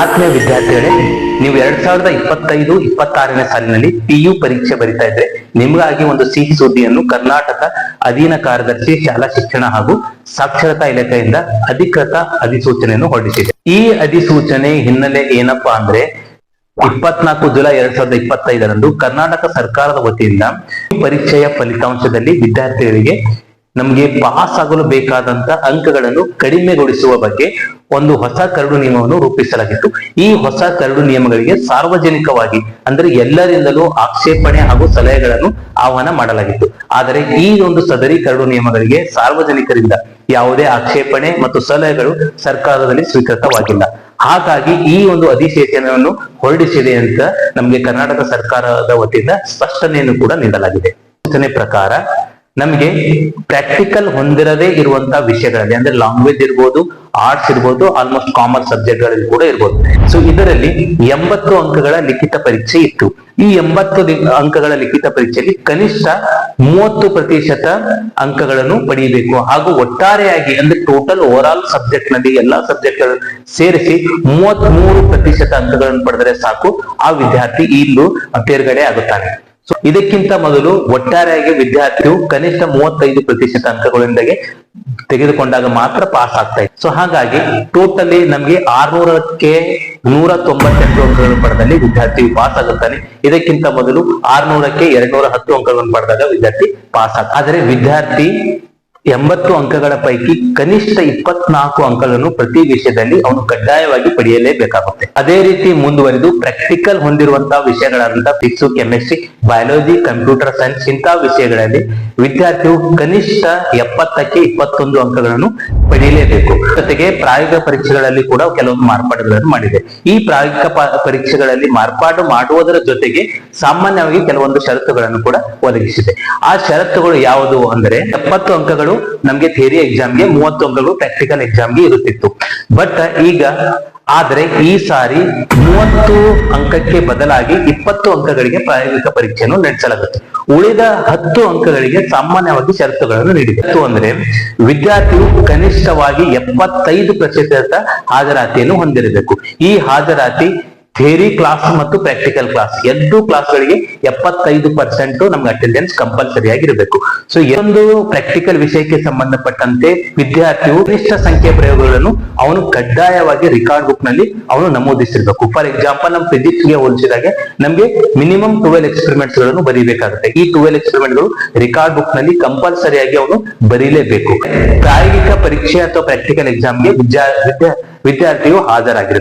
ಆತ್ಮೀಯ ವಿದ್ಯಾರ್ಥಿಗಳೇ, ನೀವು ಎರಡ್ ಸಾವಿರದ ಇಪ್ಪತ್ತೈದು, ಇಪ್ಪತ್ತಾರನೇ ಸಾಲಿನಲ್ಲಿ ಪಿಯು ಪರೀಕ್ಷೆ ಬರಿತಾ ಇದ್ರೆ, ನಿಮಗಾಗಿ ಒಂದು ಸಿಹಿ ಸುದ್ದಿಯನ್ನು ಕರ್ನಾಟಕ ಅಧೀನ ಕಾರ್ಯದರ್ಶಿ ಶಾಲಾ ಶಿಕ್ಷಣ ಹಾಗೂ ಸಾಕ್ಷರತಾ ಇಲಾಖೆಯಿಂದ ಅಧಿಕೃತ ಅಧಿಸೂಚನೆಯನ್ನು ಹೊರಡಿಸಿದೆ. ಈ ಅಧಿಸೂಚನೆ ಹಿನ್ನೆಲೆ ಏನಪ್ಪಾ ಅಂದ್ರೆ, ಇಪ್ಪತ್ನಾಲ್ಕು ಜುಲೈ ಎರಡ್ ಸಾವಿರದ ಇಪ್ಪತ್ತೈದರಂದು ಕರ್ನಾಟಕ ಸರ್ಕಾರದ ವತಿಯಿಂದ ಪರೀಕ್ಷೆಯ ಫಲಿತಾಂಶದಲ್ಲಿ ವಿದ್ಯಾರ್ಥಿಗಳಿಗೆ ನಮಗೆ ಪಾಸ್ ಆಗಲು ಬೇಕಾದಂತ ಅಂಕಗಳನ್ನು ಕಡಿಮೆಗೊಳಿಸುವ ಬಗ್ಗೆ ಒಂದು ಹೊಸ ಕರಡು ನಿಯಮವನ್ನು ರೂಪಿಸಲಾಗಿತ್ತು. ಈ ಹೊಸ ಕರಡು ನಿಯಮಗಳಿಗೆ ಸಾರ್ವಜನಿಕವಾಗಿ, ಅಂದ್ರೆ ಎಲ್ಲರಿಂದಲೂ ಆಕ್ಷೇಪಣೆ ಹಾಗೂ ಸಲಹೆಗಳನ್ನು ಆಹ್ವಾನ ಮಾಡಲಾಗಿತ್ತು. ಆದರೆ ಈ ಒಂದು ಸದರಿ ಕರಡು ನಿಯಮಗಳಿಗೆ ಸಾರ್ವಜನಿಕರಿಂದ ಯಾವುದೇ ಆಕ್ಷೇಪಣೆ ಮತ್ತು ಸಲಹೆಗಳು ಸರ್ಕಾರದಲ್ಲಿ ಸ್ವೀಕೃತವಾಗಿಲ್ಲ. ಹಾಗಾಗಿ ಈ ಒಂದು ಅಧಿಸೂಚನೆಯನ್ನು ಹೊರಡಿಸಿದೆ ಅಂತ ನಮಗೆ ಕರ್ನಾಟಕ ಸರ್ಕಾರದ ವತಿಯಿಂದ ಸ್ಪಷ್ಟನೆಯನ್ನು ಕೂಡ ನೀಡಲಾಗಿದೆ. ಸೂಚನೆ ಪ್ರಕಾರ, ನಮಗೆ ಪ್ರಾಕ್ಟಿಕಲ್ ಹೊಂದಿರದೇ ಇರುವಂತಹ ವಿಷಯಗಳಲ್ಲಿ, ಅಂದ್ರೆ ಲಾಂಗ್ವೇಜ್ ಇರ್ಬೋದು ಆರ್ಟ್ಸ್ ಇರ್ಬೋದು ಆಲ್ಮೋಸ್ಟ್ ಕಾಮರ್ಸ್ ಸಬ್ಜೆಕ್ಟ್ಗಳಲ್ಲಿ ಕೂಡ ಇರ್ಬೋದು. ಸೊ ಇದರಲ್ಲಿ ಎಂಬತ್ತು ಅಂಕಗಳ ಲಿಖಿತ ಪರೀಕ್ಷೆ ಇತ್ತು. ಈ ಎಂಬತ್ತು ಅಂಕಗಳ ಲಿಖಿತ ಪರೀಕ್ಷೆಯಲ್ಲಿ ಕನಿಷ್ಠ ಮೂವತ್ತು ಪ್ರತಿಶತ ಅಂಕಗಳನ್ನು ಪಡೆಯಬೇಕು. ಹಾಗೂ ಒಟ್ಟಾರೆಯಾಗಿ ಅಂದ್ರೆ ಟೋಟಲ್ ಓವರ್ ಆಲ್ ಸಬ್ಜೆಕ್ಟ್ನಲ್ಲಿ ಎಲ್ಲಾ ಸಬ್ಜೆಕ್ಟ್ ಸೇರಿಸಿ ಮೂವತ್ತ್ ಮೂರು ಪ್ರತಿಶತ ಅಂಕಗಳನ್ನು ಪಡೆದರೆ ಸಾಕು. ಆ ವಿದ್ಯಾರ್ಥಿ ಇಲ್ಲೂ ತೇರ್ಗಡೆ ಆಗುತ್ತಾನೆ. ಸೊ ಇದಕ್ಕಿಂತ ಮೊದಲು ಒಟ್ಟಾರೆಯಾಗಿ ವಿದ್ಯಾರ್ಥಿಯು ಕನಿಷ್ಠ ಮೂವತ್ತೈದು ಪ್ರತಿಶತ ಅಂಕಗಳಿಂದಾಗೆ ತೆಗೆದುಕೊಂಡಾಗ ಮಾತ್ರ ಪಾಸ್ ಆಗ್ತಾ ಇತ್ತು. ಸೊ ಹಾಗಾಗಿ ಟೋಟಲಿ ನಮ್ಗೆ ಆರ್ನೂರಕ್ಕೆ ನೂರ ತೊಂಬತ್ತೆಂಟು ಅಂಕಗಳನ್ನು ಪಡೆದಲ್ಲಿ ವಿದ್ಯಾರ್ಥಿ ಪಾಸ್ ಆಗುತ್ತಾನೆ. ಇದಕ್ಕಿಂತ ಮೊದಲು ಆರ್ನೂರಕ್ಕೆ ಎರಡ್ ನೂರ ಹತ್ತು ಅಂಕಗಳನ್ನು ಪಡೆದಾಗ ವಿದ್ಯಾರ್ಥಿ ಪಾಸ್ ಆಗ್ತದೆ ಆದರೆ ವಿದ್ಯಾರ್ಥಿ ಎಂಬತ್ತು ಅಂಕಗಳ ಪೈಕಿ ಕನಿಷ್ಠ ಇಪ್ಪತ್ನಾಲ್ಕು ಅಂಕಗಳನ್ನು ಪ್ರತಿ ವಿಷಯದಲ್ಲಿ ಅವನು ಕಡ್ಡಾಯವಾಗಿ ಪಡೆಯಲೇಬೇಕಾಗುತ್ತೆ. ಅದೇ ರೀತಿ ಮುಂದುವರೆದು ಪ್ರಾಕ್ಟಿಕಲ್ ಹೊಂದಿರುವಂತಹ ವಿಷಯಗಳಾದಂತಹ physics chemistry biology computer science ಇಂತಹ ವಿಷಯಗಳಲ್ಲಿ ವಿದ್ಯಾರ್ಥಿಯು ಕನಿಷ್ಠ ಎಪ್ಪತ್ತಕ್ಕೆ ಇಪ್ಪತ್ತೊಂದು ಅಂಕಗಳನ್ನು ಪಡೆಯಲೇಬೇಕು. ಜೊತೆಗೆ ಪ್ರಾಯೋಗಿಕ ಪರೀಕ್ಷೆಗಳಲ್ಲಿ ಕೂಡ ಕೆಲವೊಂದು ಮಾರ್ಪಾಡುಗಳನ್ನು ಮಾಡಿದೆ. ಈ ಪ್ರಾಯೋಗಿಕ ಪರೀಕ್ಷೆಗಳಲ್ಲಿ ಮಾರ್ಪಾಡು ಮಾಡುವುದರ ಜೊತೆಗೆ ಸಾಮಾನ್ಯವಾಗಿ ಕೆಲವೊಂದು ಷರತ್ತುಗಳನ್ನು ಕೂಡ ಒದಗಿಸಿದೆ. ಆ ಷರತ್ತುಗಳು ಯಾವುದು ಅಂದರೆ ಎಪ್ಪತ್ತು ಅಂಕಗಳು ನಮಗೆ ಥಿಯರಿ ಎಕ್ಸಾಮ್ಗೆ ಮೂವತ್ತು ಅಂಕಗಳು ಪ್ರಾಕ್ಟಿಕಲ್ ಎಕ್ಸಾಮ್ಗೆ ಇರುತ್ತಿತ್ತು. ಬಟ್ ಈಗ ಆದ್ರೆ ಈ ಸಾರಿ ಮೂವತ್ತು ಅಂಕಕ್ಕೆ ಬದಲಾಗಿ ಇಪ್ಪತ್ತು ಅಂಕಗಳಿಗೆ ಪ್ರಾಯೋಗಿಕ ಪರೀಕ್ಷೆಯನ್ನು ನಡೆಸಲಾಗುತ್ತೆ. ಉಳಿದ ಹತ್ತು ಅಂಕಗಳಿಗೆ ಸಾಮಾನ್ಯವಾಗಿ ಷರತ್ತುಗಳನ್ನು ನೀಡಿದೆ. ಹತ್ತು ಅಂದ್ರೆ ವಿದ್ಯಾರ್ಥಿಯು ಕನಿಷ್ಠವಾಗಿ ಎಪ್ಪತ್ತೈದು ಪ್ರತಿಶತ ಹಾಜರಾತಿಯನ್ನು ಹೊಂದಿರಬೇಕು. ಈ ಹಾಜರಾತಿ ಥಿಯರಿ ಕ್ಲಾಸ್ ಮತ್ತು ಪ್ರಾಕ್ಟಿಕಲ್ ಕ್ಲಾಸ್ ಎರಡು ಕ್ಲಾಸ್ಗಳಿಗೆ ಎಪ್ಪತ್ತೈದು ಪರ್ಸೆಂಟ್ ನಮ್ಗೆ ಅಟೆಂಡೆನ್ಸ್ ಕಂಪಲ್ಸರಿ ಆಗಿರಬೇಕು. ಸೊ ಒಂದು ಪ್ರಾಕ್ಟಿಕಲ್ ವಿಷಯಕ್ಕೆ ಸಂಬಂಧಪಟ್ಟಂತೆ ವಿದ್ಯಾರ್ಥಿಯು ಕನಿಷ್ಠ ಸಂಖ್ಯೆ ಪ್ರಯೋಗಗಳನ್ನು ಅವನು ಕಡ್ಡಾಯವಾಗಿ ರೆಕಾರ್ಡ್ ಬುಕ್ನಲ್ಲಿ ಅವನು ನಮೂದಿಸಿರ್ಬೇಕು. ಫಾರ್ ಎಕ್ಸಾಂಪಲ್ ನಮ್ಮ ಫಿಸಿಕ್ಸ್ಗೆ ಹೋಲಿಸಿದಾಗೆ ನಮ್ಗೆ ಮಿನಿಮಮ್ ಟುವೆಲ್ ಎಕ್ಸ್ಪೆರಿಮೆಂಟ್ಸ್ಗಳನ್ನು ಬರೀಬೇಕಾಗುತ್ತೆ. ಈ ಟುವೆಲ್ ಎಕ್ಸ್ಪೆರಿಮೆಂಟ್ಗಳು ರೆಕಾರ್ಡ್ ಬುಕ್ನಲ್ಲಿ ಕಂಪಲ್ಸರಿಯಾಗಿ ಅವನು ಬರೀಲೇಬೇಕು. ಪ್ರಾಯೋಗಿಕ ಪರೀಕ್ಷೆ ಅಥವಾ ಪ್ರಾಕ್ಟಿಕಲ್ ಎಕ್ಸಾಮ್ಗೆ ವಿದ್ಯಾ ವಿದ್ಯಾ- ವಿದ್ಯಾರ್ಥಿಯು ಹಾಜರಾಗಿರಬೇಕು.